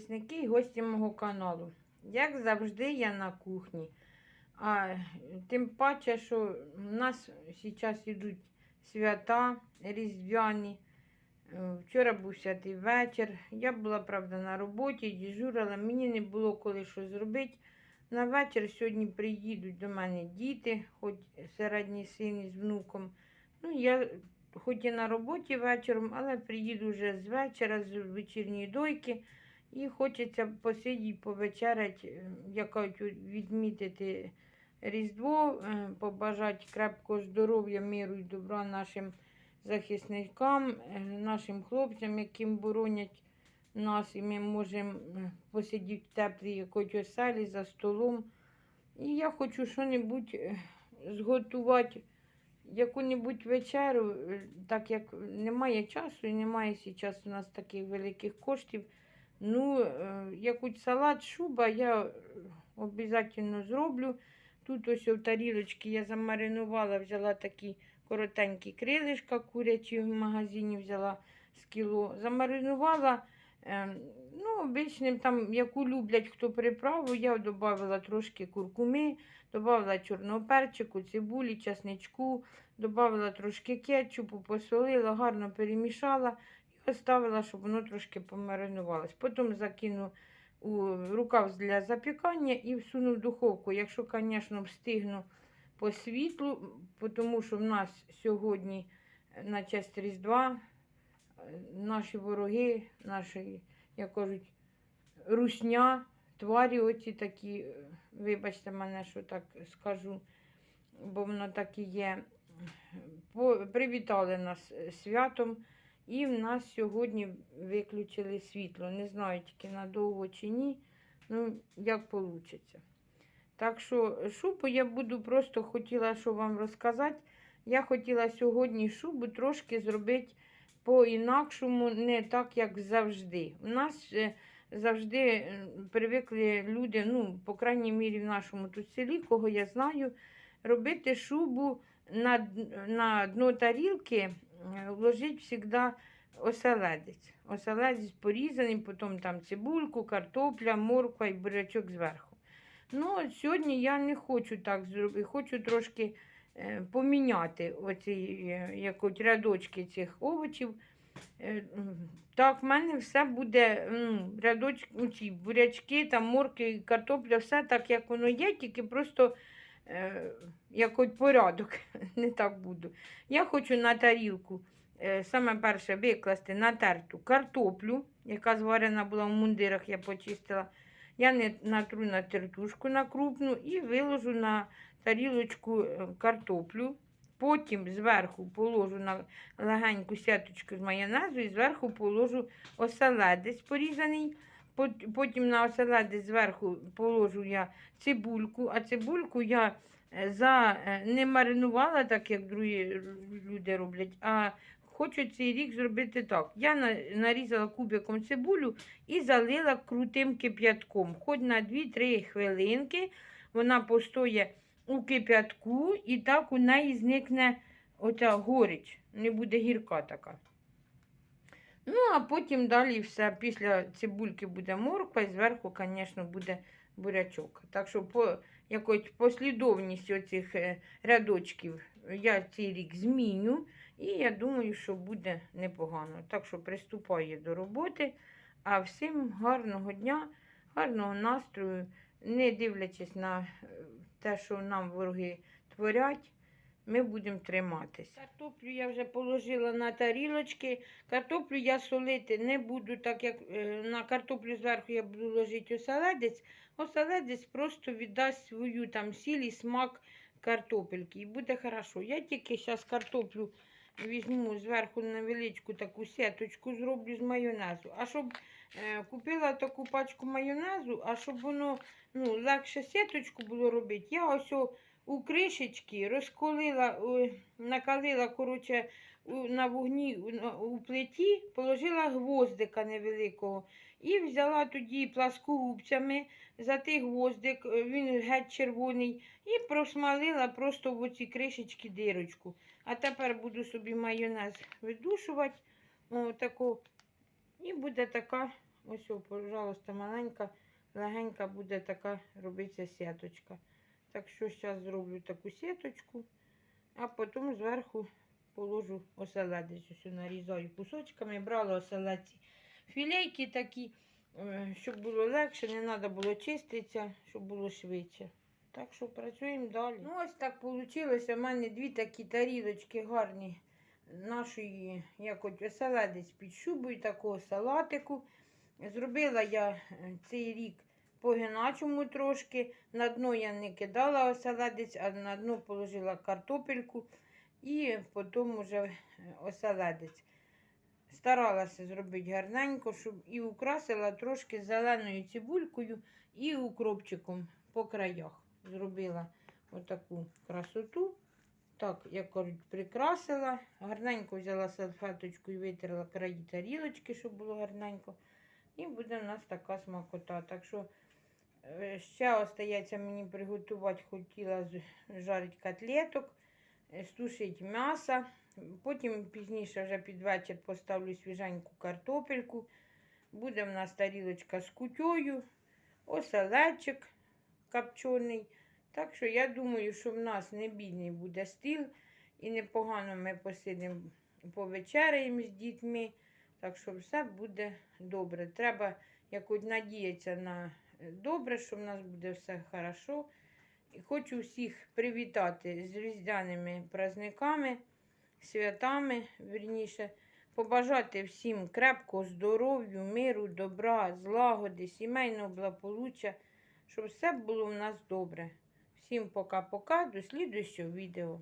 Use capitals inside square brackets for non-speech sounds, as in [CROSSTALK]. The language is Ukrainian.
захисники і гості мого каналу. Як завжди, я на кухні. А тим паче, що в нас зараз йдуть свята різдвяні. Е, Вчора був святий вечір. Я була, правда, на роботі, дежурила, мені не було коли що зробити. На вечір сьогодні приїдуть до мене діти, хоч середній син із внуком. Ну, я хоч і на роботі вечором, але приїду вже з вечора, з вечірньої дойки. І хочеться посидіти, повечерять, як відмітити Різдво, е, побажати крепкого здоров'я, миру і добра нашим захисникам, е, нашим хлопцям, яким боронять нас, і ми можемо е, посидіти в теплій якоїсь оселі за столом. І я хочу е, зготувати, яку-небудь вечеру, е, так як немає часу і немає зараз у нас таких великих коштів. Ну, е, якийсь салат, шуба я обов'язково зроблю. Тут ось в тарілочці я замаринувала, взяла такі коротенькі крилишка курячі в магазині взяла з кіло. Замаринувала, е, ну, обичним там, яку люблять хто приправу, я додавала трошки куркуми, додавала чорного перчику, цибулі, часничку, додавала трошки кетчупу, посолила, гарно перемішала оставила, щоб воно трошки помаринувалось. Потім закину у рукав для запікання і всуну в духовку. Якщо, звісно, встигну по світлу, тому що в нас сьогодні е, на честь Різдва е, наші вороги, наші, як кажуть, русня, тварі оці такі, е, вибачте мене, що так скажу, бо воно так і є. Привітали нас святом. І в нас сьогодні виключили світло. Не знаю тільки надовго чи ні. Ну, як вийде. Так що шубу я буду просто хотіла, що вам розказати. Я хотіла сьогодні шубу трошки зробити по-інакшому, не так, як завжди. У нас е, завжди е, привикли люди, ну, по крайній мірі, в нашому тут селі, кого я знаю, робити шубу на, на дно тарілки е, вложить завжди оселедець. Оселедець порізаний, потім там цибульку, картопля, морква і бурячок зверху. Ну, сьогодні я не хочу так зробити, хочу трошки е, поміняти оці е, як от рядочки цих овочів. Е, Так, в мене все буде ну, рядочки, ці бурячки, там, морки, картопля, все так, як воно є, тільки просто е, як порядок, [LAUGHS] не так буду. Я хочу на тарілку саме перше викласти натерту картоплю, яка зварена була в мундирах, я почистила. Я не натру на тертушку на крупну і виложу на тарілочку е, картоплю. Потім зверху положу на легеньку сеточку з майонезу і зверху положу оселедець порізаний. Потім на оселедець зверху положу я цибульку, а цибульку я е, за, е, не маринувала, так як другі люди роблять, а хочу цей рік зробити так. Я нарізала кубиком цибулю і залила крутим кип'ятком. Хоч на 2-3 хвилинки вона постоє у кип'ятку і так у неї зникне оця горіч, не буде гірка така. Ну, а потім далі все. Після цибульки буде морква і зверху, звісно, буде бурячок. Так що по якось послідовність оцих е, рядочків я цей рік зміню. І я думаю, що буде непогано. Так що приступаю до роботи. А всім гарного дня, гарного настрою, не дивлячись на е, те, що нам вороги творять, ми будемо триматися. Картоплю я вже положила на тарілочки. Картоплю я солити не буду, так як е, на картоплю зверху я буду ложити оселедець. Оселедець просто віддасть свою там сіль і смак картопельки. І буде хорошо. Я тільки зараз картоплю візьму зверху невеличку таку сеточку, зроблю з майонезу. А щоб е, купила таку пачку майонезу, а щоб воно ну, легше сеточку було робити, я ось у кришечки розколила, накалила коротше, на вогні у, плиті, положила гвоздика невеликого. І взяла тоді пласкогубцями за той гвоздик, е, він геть червоний, і просмалила просто в оці кришечки дирочку. А тепер буду собі майонез видушувати. О, і буде така ось, о, пожалуйста, маленька, легенька буде така робиться сіточка. Так що зараз зроблю таку сіточку, а потім зверху положу оселедець. Нарізаю кусочками, брала оселедці філейки такі, е, щоб було легше, не треба було чиститися, щоб було швидше. Так що працюємо далі. Ну, ось так вийшло. У мене дві такі тарілочки гарні нашої, як оселедець під шубою, такого салатику. Зробила я е, цей рік по-гиначому трошки. На дно я не кидала оселедець, а на дно положила картопельку і потім уже е, оселедець. Старалася зробити гарненько, щоб і украсила трошки зеленою цибулькою і укропчиком по краях. Зробила отаку красоту. Так, кажуть, прикрасила. Гарненько взяла салфеточку і витерла краї тарілочки, щоб було гарненько. І буде в нас така смакота. Так що ще остається мені приготувати, хотіла жарити котлеток, е, стушити м'ясо. Потім пізніше вже під вечір поставлю свіженьку картопельку. Буде в нас тарілочка з кутьою, оселедчик копчений. Так що я думаю, що в нас не бідний буде стіл і непогано ми посидимо повечеряємо з дітьми. Так що все буде добре. Треба якось надіятися на е, добре, що в нас буде все хорошо. І хочу всіх привітати з різдвяними праздниками, святами, вірніше, побажати всім крепкого здоров'я, миру, добра, злагоди, сімейного благополуччя, щоб все було в нас добре. Всім пока-пока, до слідуючого відео.